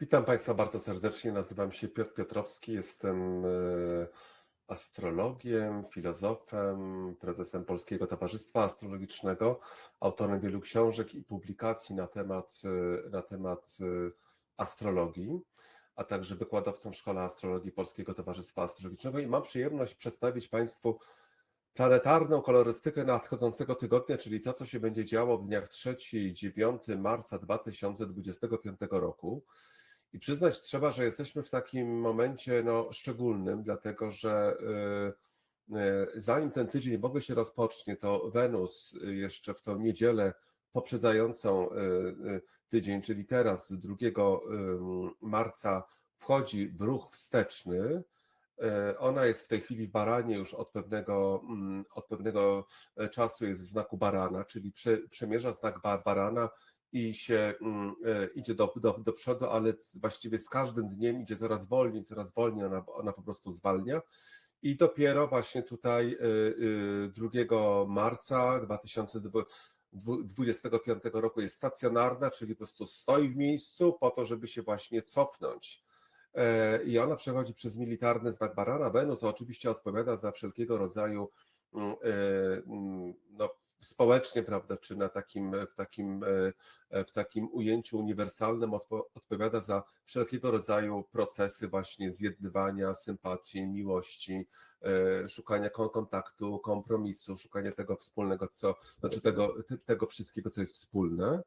Witam Państwa bardzo serdecznie. Nazywam się Piotr Piotrowski. Jestem e, astrologiem, filozofem, prezesem Polskiego Towarzystwa Astrologicznego, autorem wielu książek i publikacji na temat, e, na temat e, astrologii, a także wykładowcą w Szkole Astrologii Polskiego Towarzystwa Astrologicznego. I mam przyjemność przedstawić Państwu planetarną kolorystykę nadchodzącego tygodnia, czyli to, co się będzie działo w dniach 3 i 9 marca 2025 roku. I przyznać trzeba, że jesteśmy w takim momencie no, szczególnym, dlatego że y, y, zanim ten tydzień w ogóle się rozpocznie, to Wenus jeszcze w tą niedzielę poprzedzającą y, tydzień, czyli teraz 2 marca, wchodzi w ruch wsteczny. Ona jest w tej chwili w baranie już od pewnego, mm, od pewnego czasu jest w znaku barana, czyli przemierza znak barana i się mm, e, idzie do, do, do przodu, ale właściwie z każdym dniem idzie coraz wolniej, coraz wolniej, ona, ona po prostu zwalnia. I dopiero właśnie tutaj 2 e, e, marca 2025 roku jest stacjonarna, czyli po prostu stoi w miejscu po to, żeby się właśnie cofnąć. I ona przechodzi przez militarny znak barana. Wenus oczywiście odpowiada za wszelkiego rodzaju mm, mm, no, społecznie, prawda, czy na takim, w, takim, e, w takim ujęciu uniwersalnym odpo, odpowiada za wszelkiego rodzaju procesy właśnie zjednywania, sympatii, miłości, e, szukania kontaktu, kompromisu, szukania tego wspólnego, co, znaczy tego, tego wszystkiego, co jest wspólne.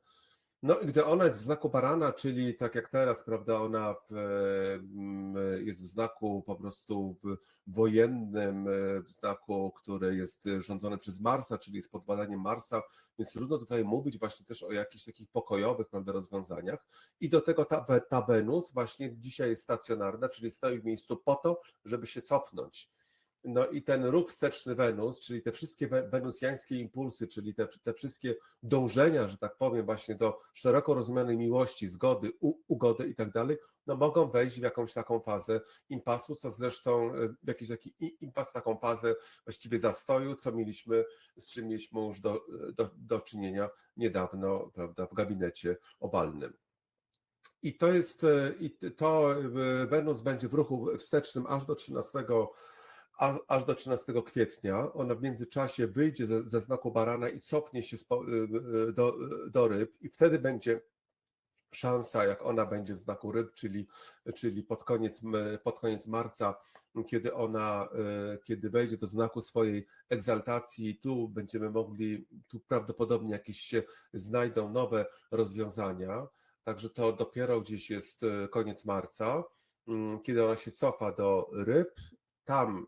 No i gdy ona jest w znaku barana, czyli tak jak teraz, prawda, ona w, mm, jest w znaku po prostu w wojennym, w znaku, który jest rządzony przez Marsa, czyli jest pod badaniem Marsa, więc trudno tutaj mówić właśnie też o jakichś takich pokojowych, prawda, rozwiązaniach. I do tego ta, ta Wenus właśnie dzisiaj jest stacjonarna, czyli stoi w miejscu po to, żeby się cofnąć no i ten ruch wsteczny Wenus, czyli te wszystkie wenusjańskie impulsy, czyli te, te wszystkie dążenia, że tak powiem, właśnie do szeroko rozumianej miłości, zgody, u, ugody i tak dalej, no mogą wejść w jakąś taką fazę impasu, co zresztą e, jakiś taki impas, taką fazę właściwie zastoju, co mieliśmy, z czym mieliśmy już do, do, do czynienia niedawno, prawda, w gabinecie owalnym. I to jest, e, i to e, Wenus będzie w ruchu wstecznym aż do 13 aż do 13 kwietnia. Ona w międzyczasie wyjdzie ze, ze znaku barana i cofnie się y, y, do, do ryb, i wtedy będzie szansa, jak ona będzie w znaku ryb, czyli, czyli pod, koniec, pod koniec marca, kiedy ona, y, kiedy wejdzie do znaku swojej egzaltacji, tu będziemy mogli, tu prawdopodobnie jakieś się znajdą nowe rozwiązania. Także to dopiero gdzieś jest koniec marca, mm, kiedy ona się cofa do ryb. Tam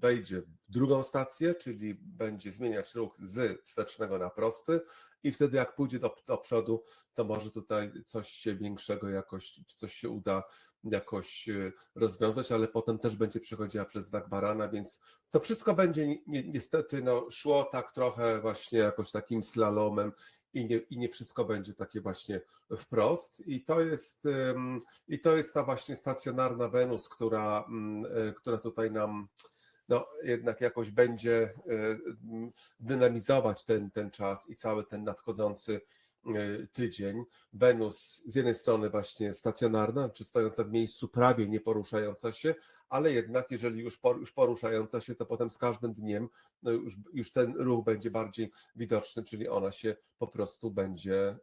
wejdzie w drugą stację, czyli będzie zmieniać ruch z wstecznego na prosty i wtedy jak pójdzie do, do przodu, to może tutaj coś się większego jakoś, coś się uda jakoś e, rozwiązać, ale potem też będzie przechodziła przez znak barana, więc to wszystko będzie ni niestety no, szło tak trochę właśnie jakoś takim slalomem i nie, i nie wszystko będzie takie właśnie wprost. I to jest, i to jest ta właśnie stacjonarna Wenus, która, mm, e, która tutaj nam no, jednak jakoś będzie e, dynamizować ten, ten czas i cały ten nadchodzący tydzień. Wenus z jednej strony właśnie stacjonarna, czy stojąca w miejscu prawie nie poruszająca się, ale jednak jeżeli już, już poruszająca się, to potem z każdym dniem no już, już ten ruch będzie bardziej widoczny, czyli ona się po prostu będzie,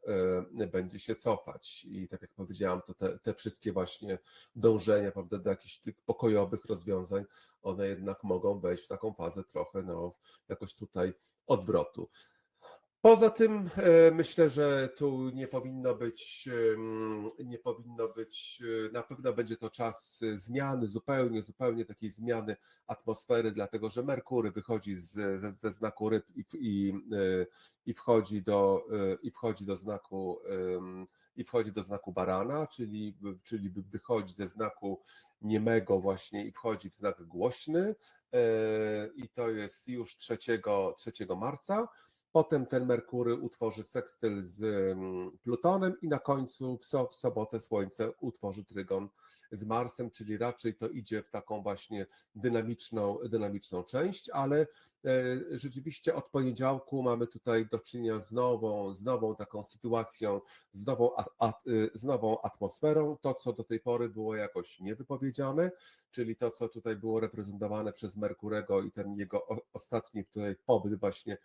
e, będzie się cofać. I tak jak powiedziałam, to te, te wszystkie właśnie dążenia prawda, do jakichś tych pokojowych rozwiązań, one jednak mogą wejść w taką fazę trochę no, jakoś tutaj odwrotu. Poza tym e, myślę, że tu nie powinno być, nie powinno być, e, na pewno będzie to czas zmiany, zupełnie, zupełnie takiej zmiany atmosfery, dlatego że Merkury wychodzi z, ze, ze znaku ryb i, i, e, i, wchodzi do, i wchodzi do znaku i wchodzi do znaku barana, czyli, czyli wychodzi ze znaku niemego właśnie i wchodzi w znak głośny i to jest już 3, 3 marca. Potem ten Merkury utworzy sekstyl z mm, Plutonem i na końcu w, so, w sobotę Słońce utworzy trygon z Marsem, czyli raczej to idzie w taką właśnie dynamiczną, dynamiczną część, ale e, rzeczywiście od poniedziałku mamy tutaj do czynienia z nową, z nową taką sytuacją, z nową, a, a, y, z nową atmosferą. To, co do tej pory było jakoś niewypowiedziane, czyli to, co tutaj było reprezentowane przez Merkurego i ten jego ostatni tutaj pobyt właśnie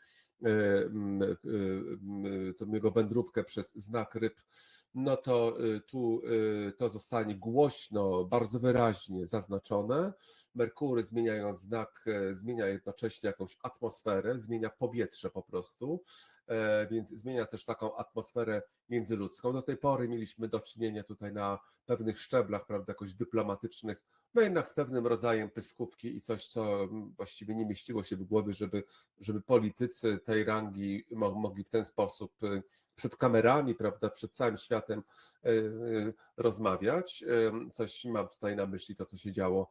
tą jego wędrówkę przez znak ryb, no to tu to zostanie głośno, bardzo wyraźnie zaznaczone. Merkury zmieniając znak, e, zmienia jednocześnie jakąś atmosferę, zmienia powietrze po prostu, e, więc zmienia też taką atmosferę międzyludzką. Do tej pory mieliśmy do czynienia tutaj na pewnych szczeblach, prawda, jakoś dyplomatycznych, no jednak z pewnym rodzajem pyskówki i coś, co właściwie nie mieściło się w głowie, żeby, żeby politycy tej rangi mo- mogli w ten sposób y, przed kamerami, prawda, przed całym światem y, y, rozmawiać. Coś mam tutaj na myśli to, co się działo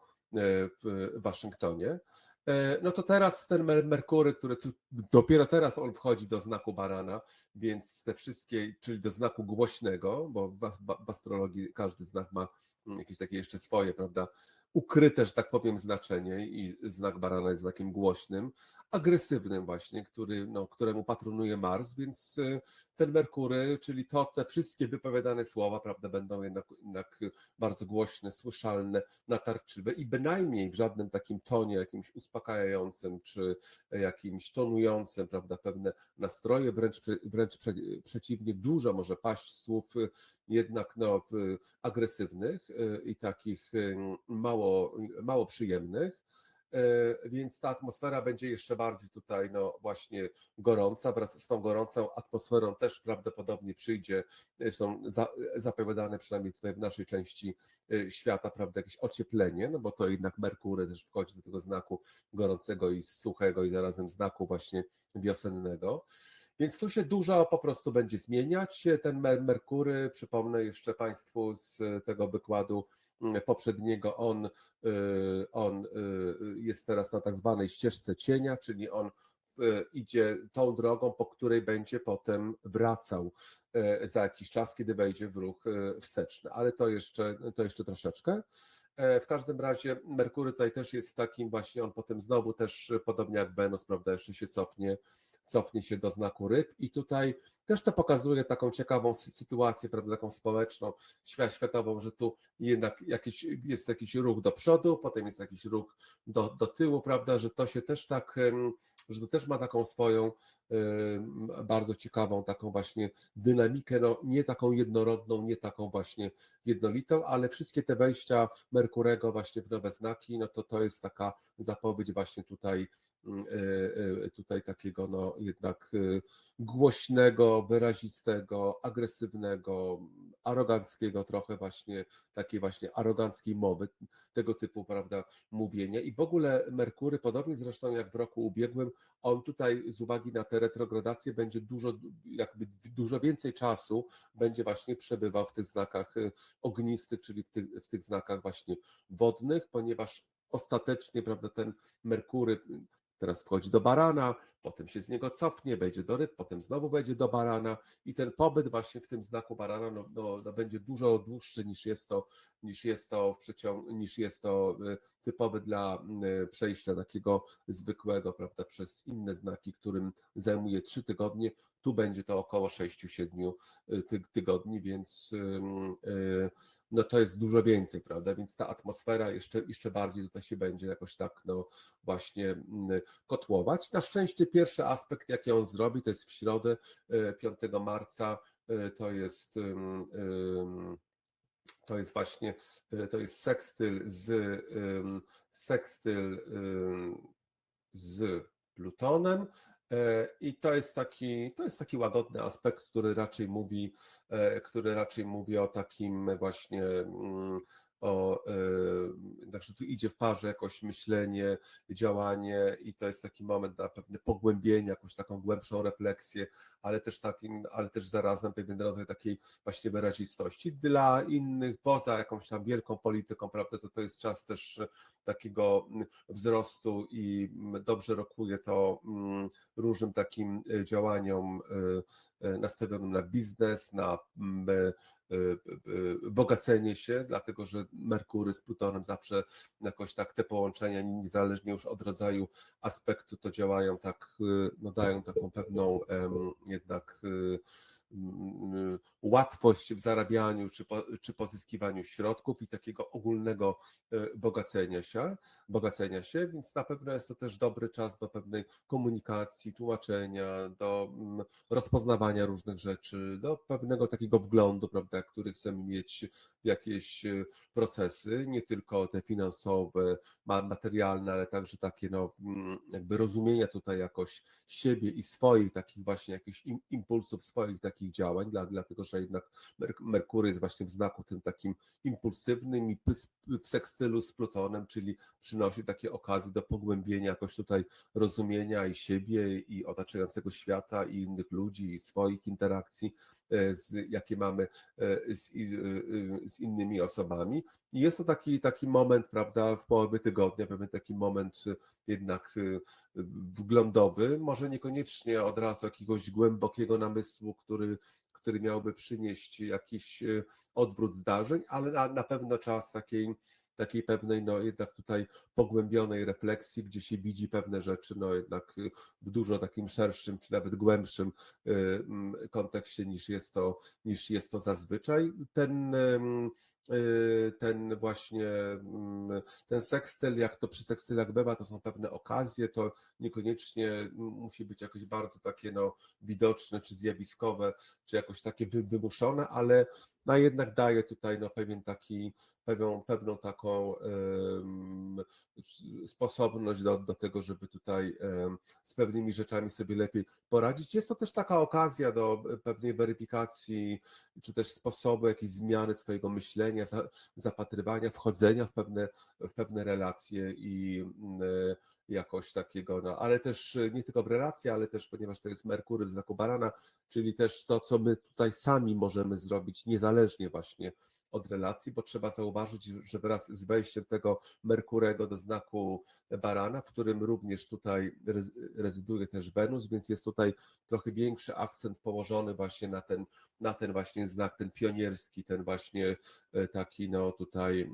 w Waszyngtonie. E, No to teraz ten Mer- Merkury, który tu, dopiero teraz on wchodzi do znaku barana, więc te wszystkie, czyli do znaku głośnego, bo w, astrologii każdy znak ma jakieś takie jeszcze swoje, prawda, ukryte, że tak powiem, znaczenie i znak barana jest znakiem głośnym, agresywnym właśnie, który, no, któremu patronuje Mars, więc y, ten Merkury, czyli to, te wszystkie wypowiadane słowa, prawda, będą jednak, jednak bardzo głośne, słyszalne, natarczywe i bynajmniej w żadnym takim tonie jakimś uspokajającym czy jakimś tonującym, prawda, pewne nastroje, wręcz, wręcz prze, przeciwnie, dużo może paść słów y, jednak no, agresywnych y, i takich y, mało, mało przyjemnych. E, Więc ta atmosfera będzie jeszcze bardziej tutaj, no właśnie gorąca. Wraz z tą gorącą atmosferą też prawdopodobnie przyjdzie, e, są za, zapowiadane przynajmniej tutaj w naszej części e, świata, prawda, jakieś ocieplenie, no bo to jednak Merkury też wchodzi do tego znaku gorącego i suchego i zarazem znaku właśnie wiosennego. Więc tu się dużo po prostu będzie zmieniać. Ten Mer- Merkury, przypomnę jeszcze Państwu z tego wykładu poprzedniego, on, y, on y, jest teraz na tak zwanej ścieżce cienia, czyli on y, idzie tą drogą, po której będzie potem wracał e, za jakiś czas, kiedy wejdzie w ruch e, wsteczny, ale to jeszcze, to jeszcze troszeczkę. E, W każdym razie Merkury tutaj też jest w takim właśnie, on potem znowu też podobnie jak Wenus, prawda, jeszcze się cofnie, cofnie się do znaku ryb. I tutaj też to pokazuje taką ciekawą sy- sytuację, prawda, taką społeczną, świat, światową, że tu jednak jakiś, jest jakiś ruch do przodu, potem jest jakiś ruch do, do tyłu, prawda, że to się też tak, że to też ma taką swoją bardzo ciekawą taką właśnie dynamikę, no nie taką jednorodną, nie taką właśnie jednolitą, ale wszystkie te wejścia Merkurego właśnie w nowe znaki, no to to jest taka zapowiedź właśnie tutaj tutaj takiego no jednak e, głośnego, wyrazistego, agresywnego, aroganckiego trochę właśnie, takiej właśnie aroganckiej mowy, tego typu, prawda, mówienia i w ogóle Merkury, podobnie zresztą jak w roku ubiegłym, on tutaj z uwagi na te retrogradacje będzie dużo, jakby dużo więcej czasu będzie właśnie przebywał w tych znakach y, ognistych, czyli w tych, w tych znakach właśnie wodnych, ponieważ ostatecznie, prawda, ten Merkury teraz wchodzi do barana, potem się z niego cofnie, wejdzie do ryb, potem znowu wejdzie do barana i ten pobyt właśnie w tym znaku barana no, no, no będzie dużo dłuższy niż jest to, niż jest to w przeciągu, niż jest to y, typowy dla y, przejścia takiego zwykłego, prawda, przez inne znaki, którym zajmuje trzy tygodnie. Tu będzie to około 6-7 ty- tygodni, więc y, no to jest dużo więcej, prawda? Więc ta atmosfera jeszcze, jeszcze bardziej tutaj się będzie jakoś tak, no właśnie kotłować. Na szczęście pierwszy aspekt, jaki on zrobi, to jest w środę, y, 5 marca, y, to jest to jest właśnie, y, to jest sekstyl z, sekstyl z Plutonem. e, I to jest taki, to jest taki łagodny aspekt, który raczej mówi, e, który raczej mówi o takim właśnie o yy, także tu idzie w parze jakoś myślenie, działanie i to jest taki moment na pewne pogłębienie, jakąś taką głębszą refleksję, ale też takim, ale też zarazem pewien rodzaj takiej właśnie wyrazistości. Dla innych, poza jakąś tam wielką polityką, prawda, to to jest czas też takiego wzrostu i dobrze rokuje to mm, różnym takim działaniom nastawionym na biznes, na bogacenie się, dlatego że Merkury z Plutonem zawsze jakoś tak te połączenia, niezależnie już od rodzaju aspektu, to działają tak, no dają taką pewną jednak łatwość w zarabianiu czy, po, czy pozyskiwaniu środków i takiego ogólnego bogacenia się, bogacenia się, więc na pewno jest to też dobry czas do pewnej komunikacji, tłumaczenia, do rozpoznawania różnych rzeczy, do pewnego takiego wglądu, prawda, który chcemy mieć w jakieś procesy, nie tylko te finansowe, materialne, ale także takie no, jakby rozumienia tutaj jakoś siebie i swoich takich właśnie jakichś impulsów, swoich takich działań, dla, dlatego że jednak Merkury jest właśnie w znaku tym takim impulsywnym i w sekstylu z Plutonem, czyli przynosi takie okazje do pogłębienia jakoś tutaj rozumienia i siebie, i otaczającego świata, i innych ludzi, i swoich interakcji, z, jakie mamy z, z innymi osobami. I jest to taki, taki moment, prawda, w połowie tygodnia, pewien taki moment jednak wglądowy, może niekoniecznie od razu jakiegoś głębokiego namysłu, który który miałby przynieść jakiś odwrót zdarzeń, ale na, na pewno czas takiej, takiej pewnej, no jednak tutaj pogłębionej refleksji, gdzie się widzi pewne rzeczy, no jednak w dużo takim szerszym, czy nawet głębszym kontekście niż jest to, niż jest to zazwyczaj. Ten Y, ten właśnie mm, ten sekstyl, jak to przy sekstylach bywa, to są pewne okazje, to niekoniecznie musi być jakoś bardzo takie no, widoczne, czy zjawiskowe, czy jakoś takie wymuszone, ale no jednak daje tutaj no, pewien taki, pewną, pewną taką sposobność do, do tego, żeby tutaj z pewnymi rzeczami sobie lepiej poradzić. Jest to też taka okazja do pewnej weryfikacji, czy też sposobu jakiejś zmiany swojego myślenia, za, zapatrywania, wchodzenia w pewne, w pewne relacje i um, jakoś takiego, no, ale też nie tylko w relacje, ale też ponieważ to jest Merkury w znaku barana, czyli też to, co my tutaj sami możemy zrobić, niezależnie właśnie od relacji, bo trzeba zauważyć, że wraz z wejściem tego Merkurego do znaku barana, w którym również tutaj rezyduje też Wenus, więc jest tutaj trochę większy akcent położony właśnie na ten, na ten właśnie znak, ten pionierski, ten właśnie e, taki no tutaj...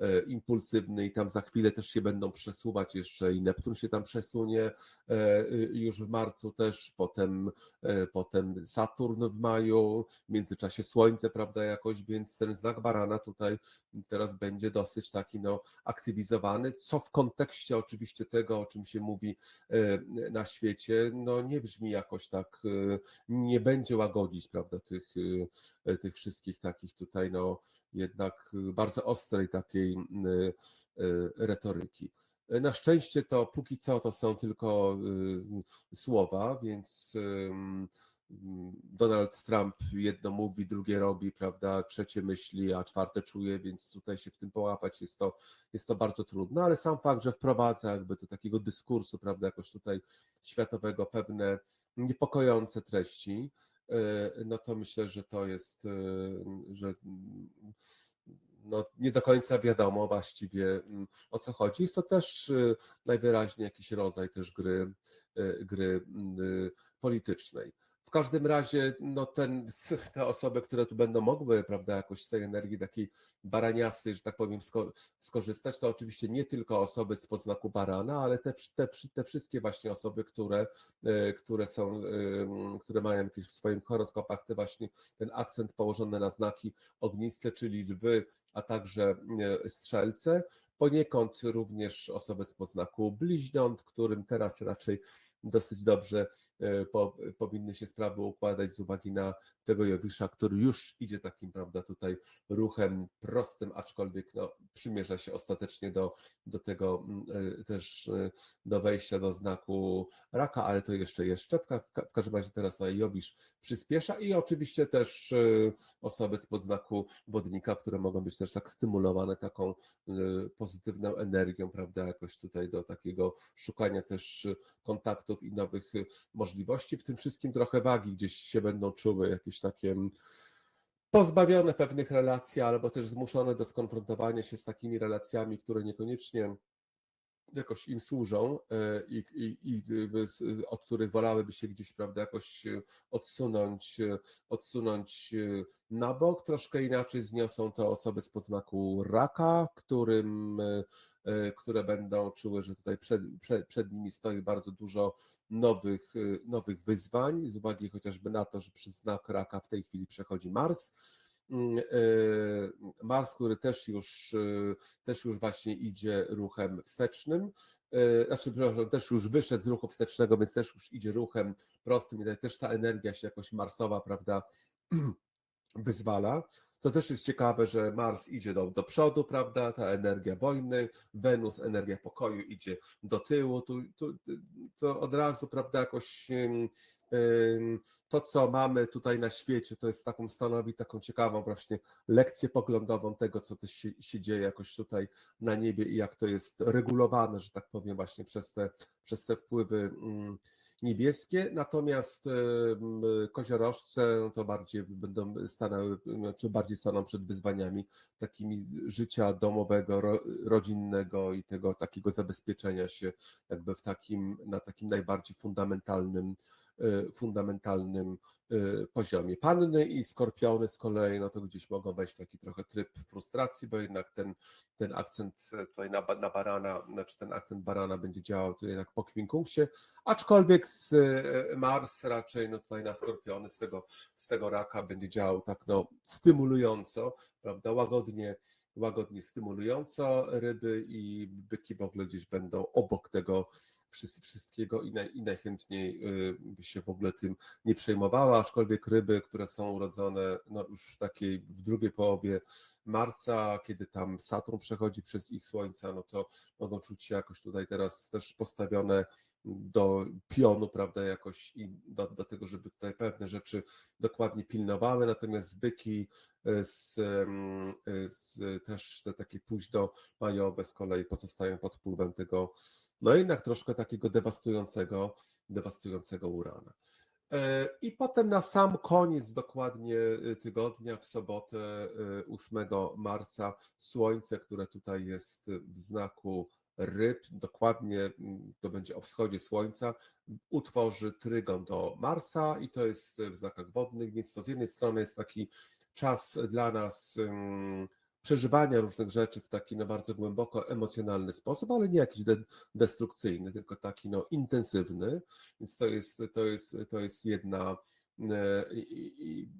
E, impulsywny i tam za chwilę też się będą przesuwać jeszcze i Neptun się tam przesunie e, już w marcu też, potem, e, potem Saturn w maju, w międzyczasie Słońce, prawda, jakoś, więc ten znak Barana tutaj teraz będzie dosyć taki no, aktywizowany, co w kontekście oczywiście tego, o czym się mówi na świecie, no nie brzmi jakoś tak, nie będzie łagodzić, prawda, tych, tych wszystkich takich tutaj no jednak bardzo ostrej takiej y, y, retoryki. Na szczęście to póki co to są tylko y, słowa, więc Donald Trump jedno mówi, drugie robi, prawda, trzecie myśli, a czwarte czuje, więc tutaj się w tym połapać jest to, jest to bardzo trudne, ale sam fakt, że wprowadza jakby do takiego dyskursu, prawda, jakoś tutaj światowego pewne niepokojące treści, no to myślę, że to jest, e, że no, nie do końca wiadomo właściwie mm, o co chodzi. Jest to też e, najwyraźniej jakiś rodzaj też gry, gry mm, politycznej. W każdym razie no ten, te osoby, które tu będą mogły, prawda, jakoś z tej energii takiej baraniastej, że tak powiem, sko skorzystać, to oczywiście nie tylko osoby z podznaku barana, ale te, te, te wszystkie właśnie osoby, które, e, które są, które mają jakieś w swoim horoskopach te właśnie ten akcent położony na znaki ogniste, czyli lwy, a także e, strzelce, poniekąd również osoby z podznaku bliźniąt, którym teraz raczej dosyć dobrze e, po, powinny się sprawy układać z uwagi na tego Jowisza, który już idzie takim, prawda, tutaj ruchem prostym, aczkolwiek no, przymierza się ostatecznie do, do tego mm, e, też e, do wejścia do znaku raka, ale to jeszcze jeszcze. W, ka- w każdym razie teraz tutaj Jowisz przyspiesza i oczywiście też osoby spod znaku wodnika, które mogą być też tak stymulowane taką pozytywną energią, prawda, jakoś tutaj do takiego szukania też kontaktów i nowych możliwości. W tym wszystkim trochę wagi gdzieś się będą czuły, jakieś takie pozbawione pewnych relacji, albo też zmuszone do skonfrontowania się z takimi relacjami, które niekoniecznie jakoś im służą e, i, i, i z- od których wolałyby się gdzieś, prawda, jakoś e, odsunąć, e, odsunąć e, na bok. Troszkę inaczej zniosą to osoby z podznaku raka, którym, e, e, które będą czuły, że tutaj przed, przed, przed nimi stoi bardzo dużo nowych, e, nowych wyzwań, z uwagi chociażby na to, że przez znak raka w tej chwili przechodzi Mars. Mm, e, Mars, który też już, e, też już właśnie idzie ruchem wstecznym, znaczy, przepraszam, też już wyszedł z ruchu wstecznego, więc też już idzie ruchem prostym i też ta energia się jakoś marsowa, prawda, wyzwala. To też jest ciekawe, że Mars idzie do, do przodu, prawda? Ta energia wojny, Wenus, energia pokoju idzie do tyłu. Tu, tu, to od razu, prawda, jakoś to, co mamy tutaj na świecie, to jest taką stanowi taką ciekawą właśnie lekcję poglądową tego, co też się, się dzieje jakoś tutaj na niebie i jak to jest regulowane, że tak powiem, właśnie przez te, przez te wpływy. Ym, niebieskie, natomiast em, koziorożce no to bardziej będą stanęły, czy bardziej staną przed wyzwaniami takimi życia domowego, ro, rodzinnego i tego takiego zabezpieczenia się jakby w takim, na takim najbardziej fundamentalnym, e, fundamentalnym e, poziomie. Panny i skorpiony z kolei, no to gdzieś mogą wejść w taki trochę tryb frustracji, bo jednak ten, ten akcent tutaj na, na barana, znaczy ten akcent barana będzie działał tu jednak po kwinkungsie, Aczkolwiek z e, Mars raczej no tutaj na skorpiony z tego, z tego raka będzie działał tak no stymulująco, prawda, łagodnie, łagodnie stymulująco. Ryby i byki w ogóle gdzieś będą obok tego wszystkiego i, naj, i najchętniej y, by się w ogóle tym nie przejmowała, aczkolwiek ryby, które są urodzone no już w takiej w drugiej połowie marca, kiedy tam Saturn przechodzi przez ich słońca, no to mogą czuć się jakoś tutaj teraz też postawione do pionu, prawda, jakoś i do, do tego, żeby tutaj pewne rzeczy dokładnie pilnowały, natomiast byki e, z, em, e, z, też te takie późno majowe z kolei pozostają pod wpływem tego, no jednak troszkę takiego dewastującego, dewastującego urana. E, I potem na sam koniec dokładnie e, tygodnia, w sobotę e, 8 marca, słońce, które tutaj jest w znaku ryb, dokładnie mm, to będzie o wschodzie słońca, utworzy trygon do Marsa i to jest w znakach wodnych, więc to z jednej strony jest taki czas dla nas przeżywania różnych rzeczy w taki no, bardzo głęboko emocjonalny sposób, ale nie jakiś de- destrukcyjny, tylko taki no, intensywny, więc to jest, to jest, to jest jedna e,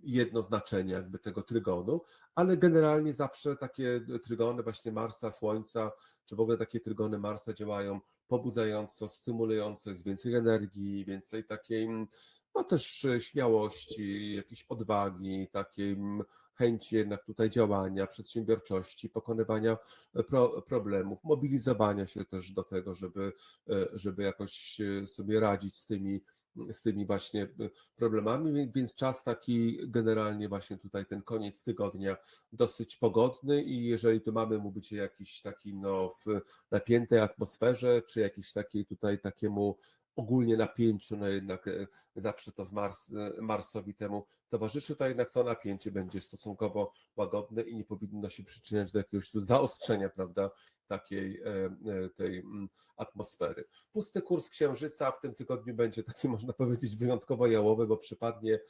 jedno znaczenie jakby tego trygonu, ale generalnie zawsze takie trygony właśnie Marsa, Słońca, czy w ogóle takie trygony Marsa działają pobudzająco, stymulująco, jest więcej energii, więcej takiej no też śmiałości, jakiejś odwagi, takiej mm, chęci jednak tutaj działania, przedsiębiorczości, pokonywania e, pro, problemów, mobilizowania się też do tego, żeby, e, żeby jakoś e, sobie radzić z tymi z tymi właśnie problemami, więc czas taki generalnie właśnie tutaj ten koniec tygodnia dosyć pogodny i jeżeli tu mamy mówić o jakiś taki no w napiętej atmosferze, czy jakiejś takiej tutaj takiemu ogólnie napięciu, no jednak e, zawsze to z Mars, e, Marsowi temu towarzyszy, to jednak to napięcie będzie stosunkowo łagodne i nie powinno się przyczyniać do jakiegoś tu zaostrzenia, prawda, takiej e, tej mm, atmosfery. Pusty kurs Księżyca w tym tygodniu będzie taki, można powiedzieć, wyjątkowo jałowy, bo przypadnie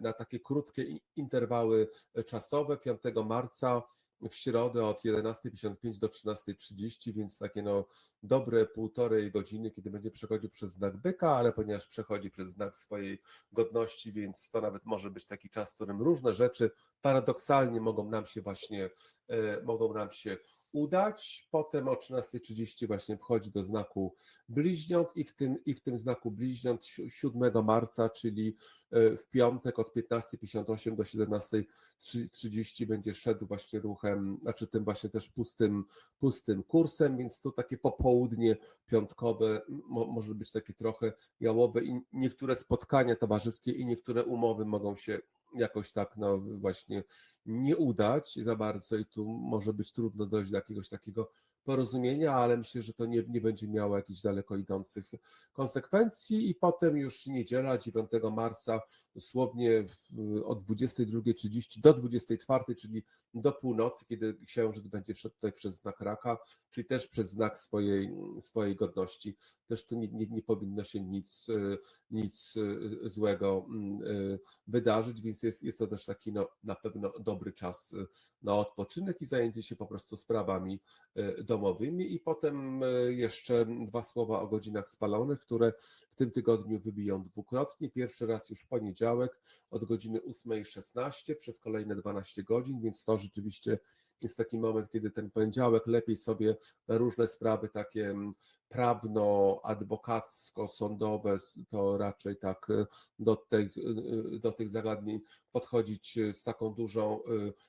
na takie krótkie interwały czasowe 5 marca w środę od 11.55 do 13.30, więc takie no dobre półtorej godziny, kiedy będzie przechodził przez znak byka, ale ponieważ przechodzi przez znak swojej godności, więc to nawet może być taki czas, w którym różne rzeczy paradoksalnie mogą nam się właśnie, e, mogą nam się udać. Potem o 13.30 właśnie wchodzi do znaku bliźniąt i w tym, i w tym znaku bliźniąt si- 7 marca, czyli e, w piątek od 15.58 do 17.30 będzie szedł właśnie ruchem, znaczy tym właśnie też pustym, pustym kursem, więc to takie popołudnie piątkowe mo, może być takie trochę jałowe i niektóre spotkania towarzyskie i niektóre umowy mogą się jakoś tak no właśnie nie udać za bardzo i tu może być trudno dojść do jakiegoś takiego porozumienia, ale myślę, że to nie, nie będzie miało jakichś daleko idących konsekwencji i potem już niedziela 9 marca dosłownie od 22.30 do 24.00, czyli do północy, kiedy księżyc będzie szedł tutaj przez znak raka, czyli też przez znak swojej, swojej godności. Też tu nie, nie, nie powinno się nic, nic złego mm, y, wydarzyć, więc jest, jest to też taki no, na pewno dobry czas na odpoczynek i zajęcie się po prostu sprawami y, domowymi. I potem y, jeszcze dwa słowa o godzinach spalonych, które w tym tygodniu wybiją dwukrotnie. Pierwszy raz już w poniedziałek od godziny 8.16 przez kolejne 12 godzin, więc to rzeczywiście jest taki moment, kiedy ten poniedziałek lepiej sobie różne sprawy takie mm, prawno-adwokacko-sądowe, s- to raczej tak y, do tych, y, do tych zagadnień podchodzić z taką dużą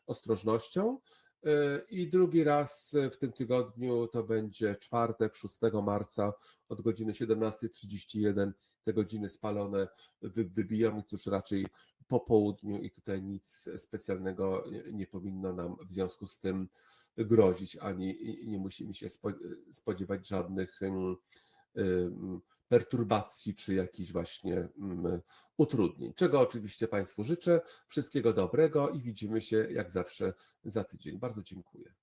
ostrożnością. Y, I drugi raz w tym tygodniu to będzie czwartek, 6 marca od godziny 17.31. Te godziny spalone wy, wybiją, cóż raczej po południu i tutaj nic specjalnego nie- powinno nam w związku z tym grozić, ani nie musimy się spo- spodziewać żadnych perturbacji czy jakichś właśnie ym, utrudnień. Czego oczywiście Państwu życzę. Wszystkiego dobrego i widzimy się jak zawsze za tydzień. Bardzo dziękuję.